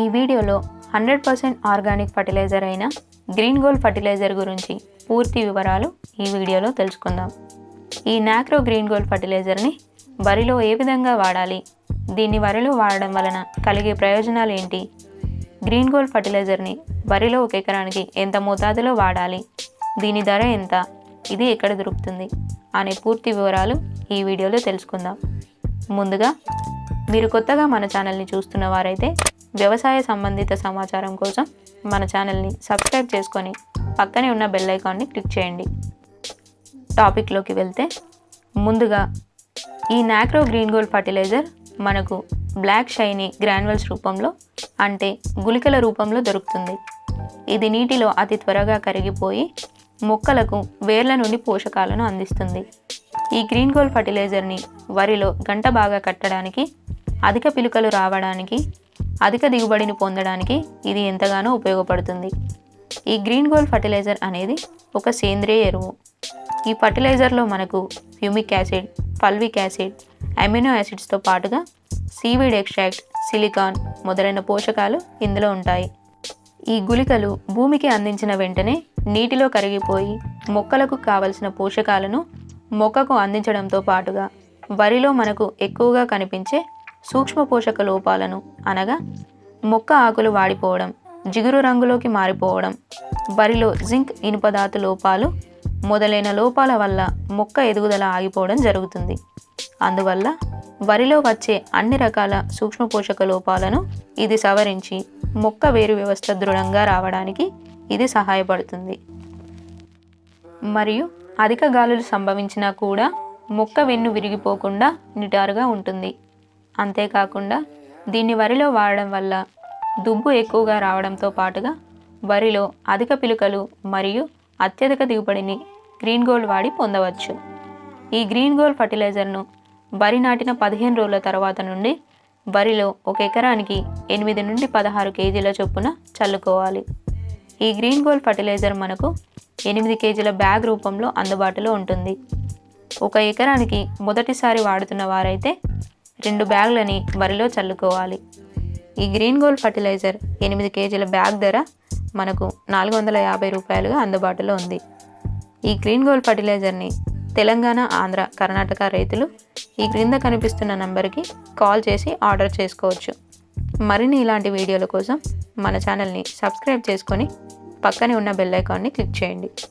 ఈ వీడియోలో hundred percent organic fertiliser అయిన గ్రీన్ గోల్డ్ ఫర్టిలైజర్ గురించి పూర్తి వివరాలు ఈ వీడియోలో తెలుసుకుందాం. ఈ నాక్రో గ్రీన్ గోల్డ్ ఫర్టిలైజర్ని వరిలో ఏ విధంగా వాడాలి? దీన్ని వరిలో వాడడం వలన కలిగే ప్రయోజనాలు ఏంటి? గ్రీన్ గోల్డ్ ఫర్టిలైజర్ని వరిలో ఒక ఎకరానికి ఎంత మోతాదులో వాడాలి? దీని ధర ఎంత? ఇది ఎక్కడ దొరుకుతుంది? అనే పూర్తి వివరాలు ఈ వీడియోలో తెలుసుకుందాం. ముందుగా మీరు కొత్తగా మన ఛానల్ని చూస్తున్న వారైతే వ్యవసాయ సంబంధిత సమాచారం కోసం మన ఛానల్ని సబ్స్క్రైబ్ చేసుకొని పక్కనే ఉన్న బెల్ ఐకాన్ని క్లిక్ చేయండి. టాపిక్లోకి వెళ్తే ముందుగా ఈ నాక్రో గ్రీన్ గోల్డ్ ఫర్టిలైజర్ మనకు బ్లాక్ షైనీ గ్రాన్యువల్స్ రూపంలో అంటే గుళికల రూపంలో దొరుకుతుంది. ఇది నీటిలో అతి త్వరగా కరిగిపోయి మొక్కలకు వేర్ల నుండి పోషకాలను అందిస్తుంది. ఈ గ్రీన్ గోల్డ్ ఫర్టిలైజర్ని వరిలో గంట బాగా కట్టడానికి అధిక పిలుకలు రావడానికి అధిక దిగుబడిని పొందడానికి ఇది ఎంతగానో ఉపయోగపడుతుంది. ఈ గ్రీన్ గోల్డ్ ఫర్టిలైజర్ అనేది ఒక సేంద్రియ ఎరువు. ఈ ఫర్టిలైజర్లో మనకు humic acid fulvic acid amino యాసిడ్స్తో పాటుగా సీవీడ్ ఎక్స్ట్రాక్ట్ సిలికాన్ మొదలైన పోషకాలు ఇందులో ఉంటాయి. ఈ గుళికలు భూమికి అందించిన వెంటనే నీటిలో కరిగిపోయి మొక్కలకు కావలసిన పోషకాలను మొక్కకు అందించడంతో పాటుగా వరిలో మనకు ఎక్కువగా కనిపించే సూక్ష్మ పోషక లోపాలను అనగా మొక్క ఆకులు వాడిపోవడం జిగురు రంగులోకి మారిపోవడం వరిలో జింక్ ఇనుపదాతు లోపాలు మొదలైన లోపాల వల్ల మొక్క ఎదుగుదల ఆగిపోవడం జరుగుతుంది. అందువల్ల వరిలో వచ్చే అన్ని రకాల సూక్ష్మ పోషక లోపాలను ఇది సవరించి మొక్క వేరు వ్యవస్థ దృఢంగా రావడానికి ఇది సహాయపడుతుంది. మరియు అధిక గాలులు సంభవించినా కూడా మొక్క వెన్ను విరిగిపోకుండా నిటారుగా ఉంటుంది. అంతేకాకుండా దీన్ని వరిలో వాడడం వల్ల దుబ్బు ఎక్కువగా రావడంతో పాటుగా వరిలో అధిక పిలుకలు మరియు అత్యధిక దిగుబడిని గ్రీన్ గోల్డ్ వాడి పొందవచ్చు. ఈ గ్రీన్ గోల్డ్ ఫర్టిలైజర్ను వరి నాటిన పదిహేను రోజుల తర్వాత నుండి వరిలో ఒక ఎకరానికి ఎనిమిది నుండి పదహారు కేజీల చొప్పున చల్లుకోవాలి. ఈ గ్రీన్ గోల్డ్ ఫర్టిలైజర్ మనకు ఎనిమిది కేజీల బ్యాగ్ రూపంలో అందుబాటులో ఉంటుంది. ఒక ఎకరానికి మొదటిసారి వాడుతున్న వారైతే రెండు బ్యాగులని వరిలో చల్లుకోవాలి. ఈ గ్రీన్ గోల్డ్ ఫర్టిలైజర్ ఎనిమిది కేజీల బ్యాగ్ ధర మనకు నాలుగు వందల యాభై రూపాయలుగా అందుబాటులో ఉంది. ఈ గ్రీన్ గోల్డ్ ఫర్టిలైజర్ని తెలంగాణ ఆంధ్ర కర్ణాటక రైతులు ఈ క్రింద కనిపిస్తున్న నంబర్కి కాల్ చేసి ఆర్డర్ చేసుకోవచ్చు. మరిన్ని ఇలాంటి వీడియోల కోసం మన ఛానల్ని సబ్స్క్రైబ్ చేసుకొని పక్కనే ఉన్న బెల్ ఐకాన్ని క్లిక్ చేయండి.